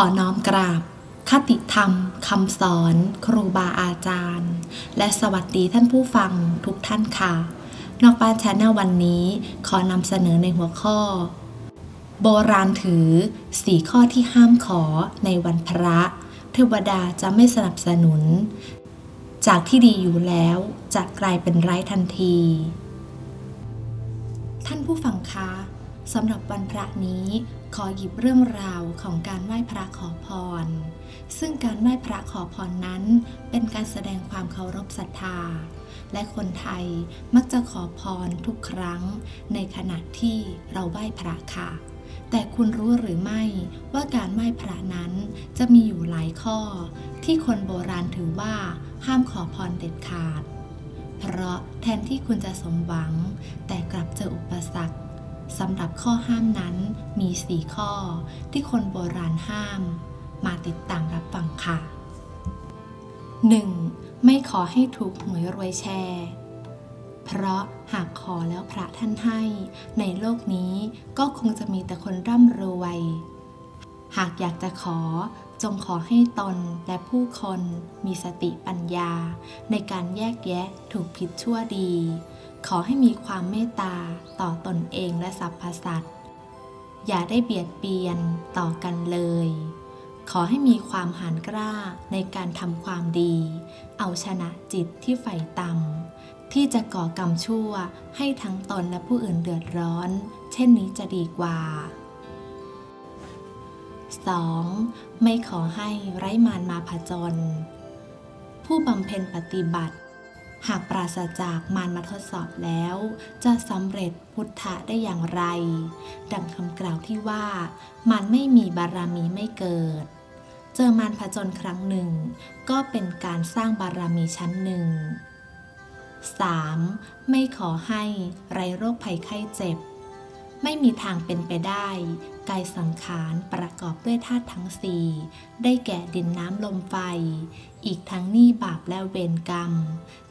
อน้อมกราบคติธรรมคำสอน ครูบาอาจารย์ และสวัสดีท่านผู้ฟังทุกท่านค่ะ นอกบ้านชาแนลวันนี้ขอนำเสนอในหัวข้อ โบราณถือสี่ข้อที่ห้ามขอในวันพระ เทวดาจะไม่สนับสนุน จากที่ดีอยู่แล้วจะกลายเป็นไร้ทันที ท่านผู้ฟังคะ สำหรับวันพระนี้ขอหยิบเรื่องราวของการไหว้พระขอพร ซึ่งการไหว้พระขอพรนั้น เป็นการแสดงความเคารพศรัทธา และคนไทยมักจะขอพรทุกครั้ง ในขณะที่เราไหว้พระค่ะ แต่คุณรู้หรือไม่ว่าการไหว้พระนั้นจะมีอยู่หลายข้อ ที่คนโบราณถือว่าห้ามขอพรเด็ดขาด เพราะแทนที่คุณจะสมหวัง แต่กลับเจออุปสรรค สำหรับข้อห้ามนั้นมี 4 ข้อ ที่คนโบราณห้าม มาติดตามรับฟังค่ะ 1. ไม่ขอให้ถูกหวยรวยแชร์ เพราะหากขอแล้วพระท่านให้ ในโลกนี้ก็คงจะมีแต่คนร่ำรวย หากอยากจะขอจงขอให้ตนและผู้คนมีสติปัญญา ในการแยกแยะถูกผิดชั่วดี ขอให้มีความเมตตาต่อตนเองและสรรพสัตว์ อย่าได้เบียดเบียนต่อกันเลย ขอให้มีความหานกล้าในการทำความดี เอาชนะจิตที่ใฝ่ต่ำที่จะก่อกรรมชั่วให้ทั้งตนและผู้อื่นเดือดร้อน เช่นนี้จะดีกว่า 2. ไม่ขอให้ไร้มารมาผจญผู้บำเพ็ญปฏิบัติ หากปราศจากมารมาทดสอบแล้ว จะสำเร็จพุทธะได้อย่างไร ดังคำกล่าวที่ว่า มันไม่มีบารมีไม่เกิด เจอมารผจญครั้งหนึ่ง ก็เป็นการสร้างบารมีชั้นหนึ่ง 3. ไม่ขอให้ไรโรคภัยไข้เจ็บ ไม่มีทางเป็นไปได้ กายสังขารประกอบด้วยธาตุทั้งสี่ได้แก่ดินน้ำลมไฟ อีกทั้งนี้บาปและเวรกรรม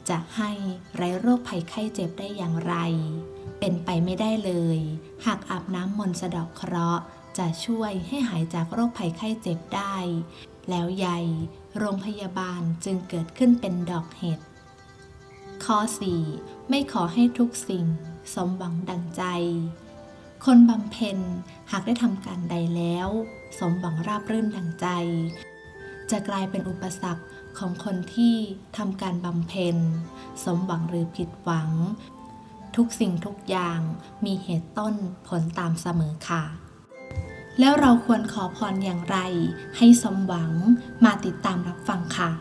จะให้ไร้โรคภัยไข้เจ็บได้อย่างไร เป็นไปไม่ได้เลย หากอาบน้ำมนต์สะเดอกเคราะห์ จะช่วยให้หายจากโรคภัยไข้เจ็บได้ แล้วใหญ่โรงพยาบาลจึงเกิดขึ้นเป็นดอกเห็ดข้อ 4. ไม่ขอให้ทุกสิ่ง สมหวังดังใจ คนบำเพ็ญหากได้ทำการใดแล้ว สมหวังราบรื่นดังใจ จะกลายเป็นอุปสรรคของคนที่ทำการบำเพ็ญ สมหวังหรือผิดหวัง ทุกสิ่งทุกอย่างมีเหตุต้นผลตามเสมอค่ะ แล้วเราควรขอพรอย่างไร ให้สมหวังมาติดตามรับฟังค่ะ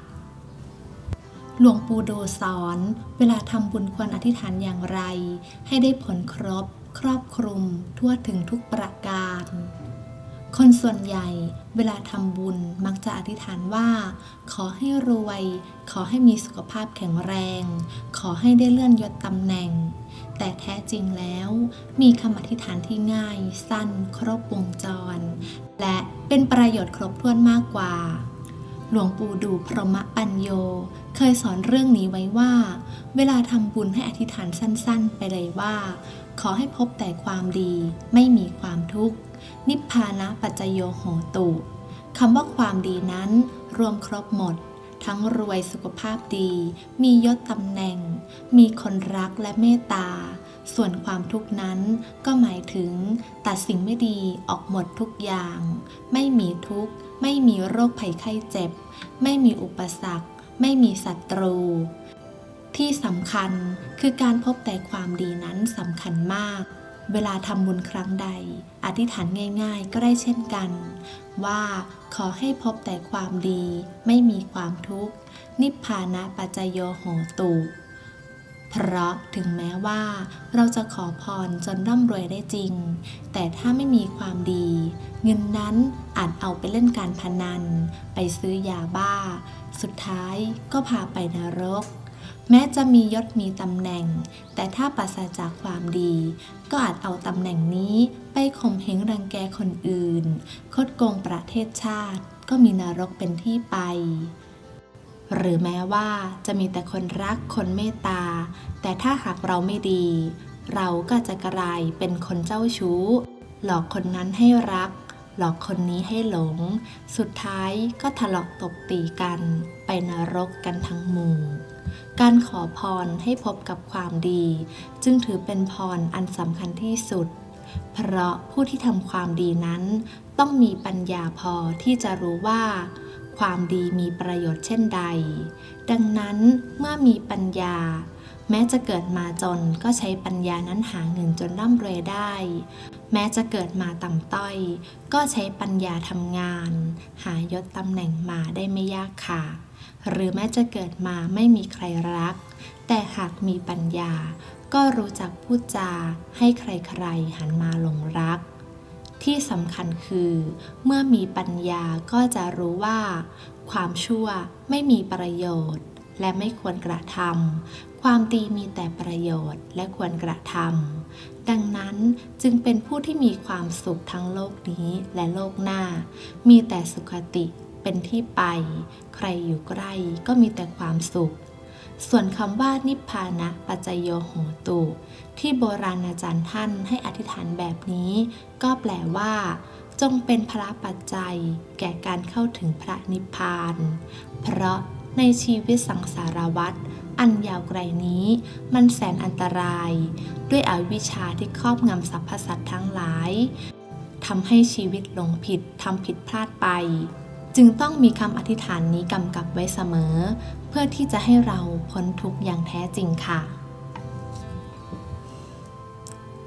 หลวงปู่ดูสอน เวลาทำบุญควรอธิษฐานอย่างไร ให้ได้ผลครบ ครอบคลุมทั่วถึงทุกประการ คนส่วนใหญ่เวลาทำบุญมักจะอธิษฐานว่า ขอให้รวย ขอให้มีสุขภาพแข็งแรง ขอให้ได้เลื่อนยศตำแหน่ง แต่แท้จริงแล้วมีคำอธิษฐานที่ง่าย สั้น ครบวงจร และเป็นประโยชน์ครบถ้วนมากกว่า หลวงปู่ดูพรหมปัญโย เคยสอนเรื่องนี้ไว้ว่า เวลาทำบุญให้อธิษฐานสั้นๆ ไปเลยว่า ขอให้พบแต่ความดี ไม่มีความทุกข์ นิพพานะปัจจโยโหตุคำว่าความดีนั้น รวมครบหมด ทั้งรวยสุขภาพดี มียศตำแหน่ง มีคนรักและเมตตา ส่วนความทุกข์นั้นก็หมายถึง ตัดสิ่งไม่ดีออกหมดทุกอย่าง ไม่มีทุกข์ ไม่มีโรคภัยไข้เจ็บ ไม่มีอุปสรรค ไม่มีศัตรู ที่สำคัญคือการพบแต่ความดีนั้นสำคัญมาก เวลาทำบุญครั้งใด อธิษฐานง่าย ๆ ก็ได้เช่นกัน ว่าขอให้พบแต่ความดี ไม่มีความทุกข์ นิพพานะปัจจโยโหตุ เพราะถึงแม้ว่า เราจะขอพรจนร่ำรวยได้จริง แต่ถ้าไม่มีความดี เงินนั้นอาจเอาไปเล่นการพนัน ไปซื้อยาบ้า สุดท้ายก็พาไปนรก แม้จะมียศมีตำแหน่ง แต่ถ้าปราศจากความดี ก็อาจเอาตำแหน่งนี้ไปข่มเหงรังแกคนอื่น คดโกงประเทศชาติก็มีนรกเป็นที่ไป หรือแม้ว่าจะมีแต่คนรักคนเมตตา แต่ถ้าหากเราไม่ดี เราก็จะกลายเป็นคนเจ้าชู้ หลอกคนนั้นให้รัก หลอกคนนี้ให้หลง สุดท้ายก็ทะเลาะตบตีกัน ไปนรกกันทั้งหมู่การขอพรให้พบกับความดี จึงถือเป็นพรอันสำคัญที่สุด เพราะผู้ที่ทำความดีนั้น ต้องมีปัญญาพอที่จะรู้ว่า ความดีมีประโยชน์เช่นใด ดังนั้นเมื่อมีปัญญา แม้จะเกิดมาจนก็ใช้ปัญญานั้นหาเงินจนร่ำรวยได้ แม้จะเกิดมาต่ำต้อย ก็ใช้ปัญญาทำงาน หายศตำแหน่งมาได้ไม่ยากค่ะ หรือแม้จะเกิดมาไม่มีใครรัก แต่หากมีปัญญา ก็รู้จักพูดจาให้ใครๆหันมาหลงรัก ที่สำคัญคือ เมื่อมีปัญญาก็จะรู้ว่า ความชั่วไม่มีประโยชน์ และไม่ควรกระทำความดีมีแต่ประโยชน์และควรกระทำดังนั้นจึงเป็นผู้ที่มีความสุขทั้งโลกนี้และโลกหน้า มีแต่สุขติเป็นที่ไป ใครอยู่ใกล้ก็มีแต่ความสุข ส่วนคำว่านิพพานะปัจจโยโหตุ ที่โบราณอาจารย์ท่านให้อธิษฐานแบบนี้ ก็แปลว่า จงเป็นพระปัจจัย แก่การเข้าถึงพระนิพพาน เพราะในชีวิตสังสารวัฏอันยาวไกลนี้ มันแสนอันตราย ด้วยอวิชชาที่ครอบงำสรรพสัตว์ทั้งหลายทำให้ชีวิตหลงผิดทำผิดพลาดไป จึงต้องมีคำอธิษฐานนี้กำกับไว้เสมอ เพื่อที่จะให้เราพ้นทุกข์อย่างแท้จริงค่ะ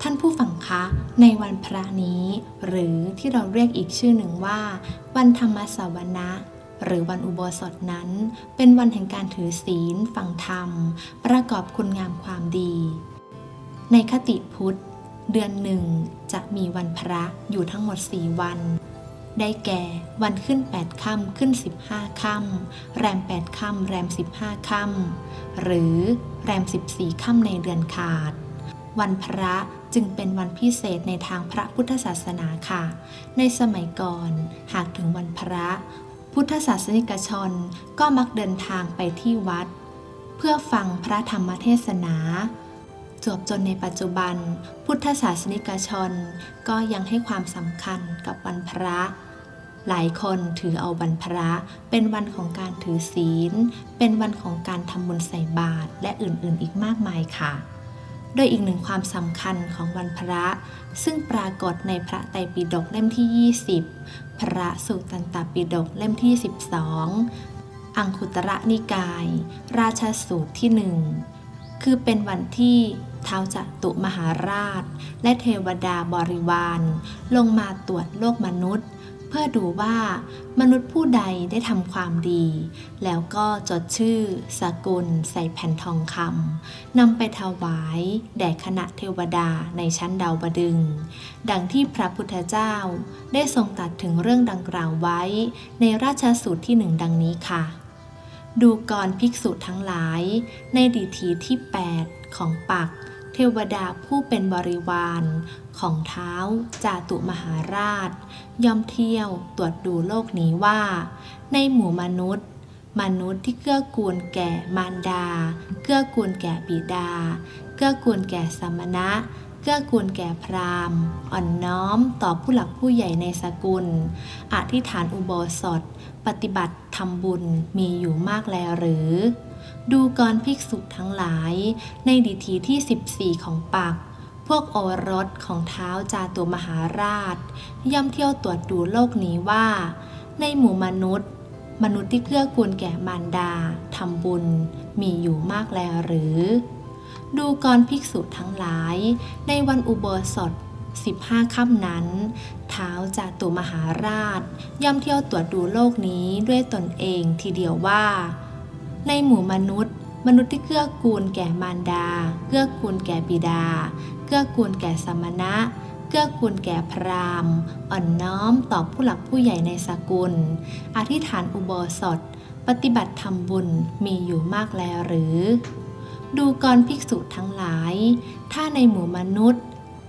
ท่านผู้ฟังคะในวันพระนี้ หรือที่เราเรียกอีกชื่อหนึ่งว่า วันธรรมสวนะหรือวันอุโบสถนั้น เป็นวันแห่งการถือศีลฟังธรรม ประกอบคุณงามความดี ในคติพุทธ เดือนหนึ่งจะมีวันพระอยู่ทั้งหมด 4 วัน ได้แก่ วันขึ้น 8 ค่ำขึ้น 15 ค่ำแรม 8 ค่ำแรม 15 ค่ำหรือแรม 14 ค่ำในเดือนขาด วันพระจึงเป็นวันพิเศษในทางพระพุทธศาสนาค่ะ ในสมัยก่อน หากถึงวันพระ พุทธศาสนิกชนก็มักเดินทางไปที่วัด เพื่อฟังพระธรรมเทศนาจวบจนในปัจจุบัน พุทธศาสนิกชนก็ยังให้ความสำคัญกับวันพระ หลายคนถือเอาวันพระ เป็นวันของการถือศีล เป็นวันของการทำบุญใส่บาตรและอื่นๆ อีกมากมายค่ะ โดยอีกหนึ่งความสำคัญของวันพระ ซึ่งปรากฏในพระไตรปิฎกเล่มที่ 20 พระสุตตันตปิฎกเล่มที่ 12 อังคุตระนิกาย ราชสูตรที่หนึ่งคือเป็นวันที่ท้าวจตุมหาราช และเทวดาบริวาร ลงมาตรวจโลกมนุษย์ เพื่อดูว่ามนุษย์ผู้ใดได้ทำความดี แล้วก็จดชื่อสกุลใส่แผ่นทองคำนำไปถวายแด่คณะเทวดาในชั้นดาวบดึง ดังที่พระพุทธเจ้าได้ทรงตัดถึงเรื่องดังกล่าวไว้ ในราชสูตรที่หนึ่งดังนี้ค่ะ ดูกรภิกษุทั้งหลาย ในดิถีที่ 8 ของปัก เทวดาผู้เป็นบริวาร ของเท้าจาตุมหาราช ย่อมเที่ยวตรวจดูโลกนี้ว่า ในหมู่มนุษย์ มนุษย์ที่เกื้อกูลแก่มารดา เกื้อกูลแก่บิดา เกื้อกูลแก่สมณะเกื้อกูลแก่พราหมณ์ อ่อนน้อมต่อผู้หลักผู้ใหญ่ในสกุล อธิษฐานอุโบสถ ปฏิบัติทำบุญมีอยู่มากแลหรือ ดูกรภิกษุทั้งหลาย ในดิถีที่ 14 ของปัก พวกโอรสของเท้าจาตุมหาราช ย่อมเที่ยวตรวจดูโลกนี้ว่า ในหมู่มนุษย์ มนุษย์ที่เกื้อกูลแก่มารดาทำบุญมีอยู่มากแลหรือ ดูกรภิกษุทั้งหลาย ในวันอุโบสถ15ค่ำนั้น เท้าจาตุมหาราช ย่อมเที่ยวตรวจดูโลกนี้ด้วยตนเองทีเดียวว่า ในหมู่มนุษย์ มนุษย์ที่เกื้อกูลแก่มารดา เกื้อกูลแก่บิดา เกื้อกูลแก่สมณะ เกื้อกูลแก่พราหมณ์ อ่อนน้อมต่อผู้หลักผู้ใหญ่ในสกุล อธิษฐานอุโบสถ ปฏิบัติทำบุญมีอยู่มากแล้วหรือ ดูกรภิกษุทั้งหลาย ถ้าในหมู่มนุษย์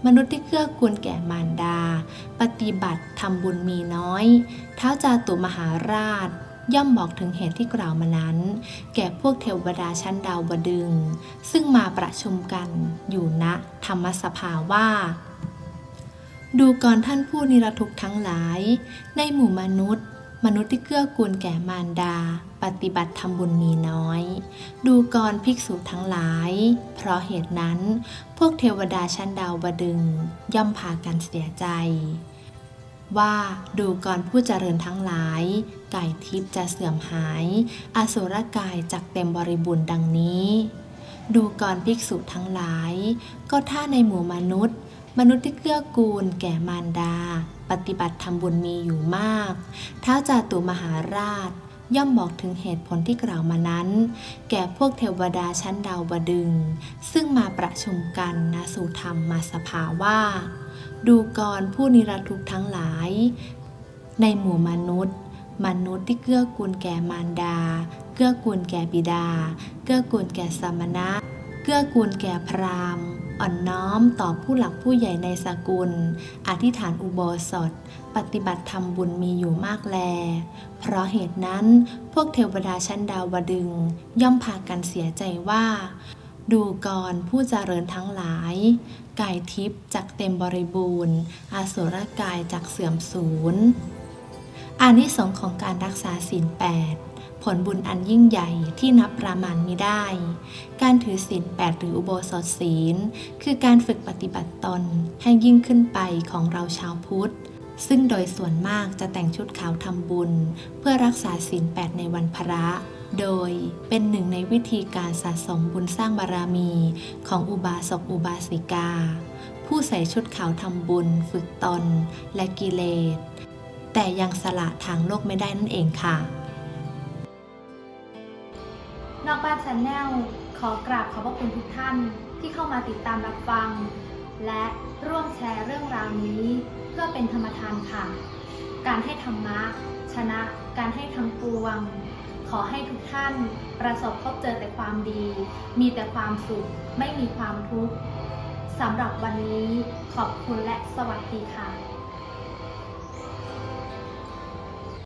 มนุษย์ที่เกื้อกูลแก่มารดา ปฏิบัติทำบุญมีน้อย เท้าจาตุมหาราช ย่อมบอกถึงเหตุที่กล่าวมานั้น แก่พวกเทวดาชั้นดาวบดึง ซึ่งมาประชุมกันอยู่ณธรรมสภาว่า ดูก่อนท่านผู้นิรทุกข์ทั้งหลาย ในหมู่มนุษย์ มนุษย์ที่เกื้อกูลแก่มารดา ปฏิบัติทำบุญมีน้อย ดูก่อนภิกษุทั้งหลาย เพราะเหตุนั้น พวกเทวดาชั้นดาวบดึง ย่อมพากันเสียใจว่าดูก่อนผู้เจริญทั้งหลาย ไก่ทิพย์จะเสื่อมหาย อสุรกายจักเต็มบริบูรณ์ดังนี้ ดูก่อนภิกษุทั้งหลาย ก็ถ้าในหมู่มนุษย์ มนุษย์ที่เกื้อกูลแก่มารดา ปฏิบัติทำบุญมีอยู่มากเท้าจาตุมหาราชย่อมบอกถึงเหตุผลที่กล่าวมานั้น แก่พวกเทวดาชั้นดาวบดึง ซึ่งมาประชุมกันณสู่ธรรมมาสภาว่า ดูกรผู้นิรทุกข์ทั้งหลาย ในหมู่มนุษย์ มนุษย์ที่เกื้อกูลแก่มารดา เกื้อกูลแก่บิดา เกื้อกูลแก่สมณะ เกื้อกูลแก่พราหมณ์ อ่อนน้อมต่อผู้หลักผู้ใหญ่ในสกุล อธิษฐานอุโบสถ ปฏิบัติธรรมบุญมีอยู่มากแล เพราะเหตุนั้นพวกเทวดาชั้นดาวดึง ย่อมพากันเสียใจว่า ดูก่อนผู้เจริญทั้งหลายกายทิพย์จักเต็มบริบูรณ์ อาสุรกายจักเสื่อมสูญ อานิสงส์ของการรักษาศีลแปดผลบุญอันยิ่งใหญ่ที่นับประมาณไม่ได้ การถือศีลแปดหรืออุโบสถศีล คือการฝึกปฏิบัติตนให้ยิ่งขึ้นไปของเราชาวพุทธ ซึ่งโดยส่วนมากจะแต่งชุดขาวทำบุญ เพื่อรักษาศีลแปดในวันพระ โดยเป็นหนึ่งในวิธีการสะสมบุญสร้างบารมีของอุบาสกอุบาสิกา ผู้ใส่ชุดขาวทำบุญ ฝึกตนและกิเลส แต่ยังสละทางโลกไม่ได้นั่นเองค่ะ นอกบ้านชาแนลขอกราบขอบพระคุณทุกท่านที่เข้ามาติดตามรับฟัง และร่วมแชร์เรื่องราวนี้ เพื่อเป็นธรรมทานค่ะ การให้ธรรมะ ชนะการให้ทั้งปวง ขอให้ทุกท่านประสบพบเจอแต่ความดี มีแต่ความสุข ไม่มีความทุกข์สำหรับวันนี้ขอบคุณและสวัสดีค่ะ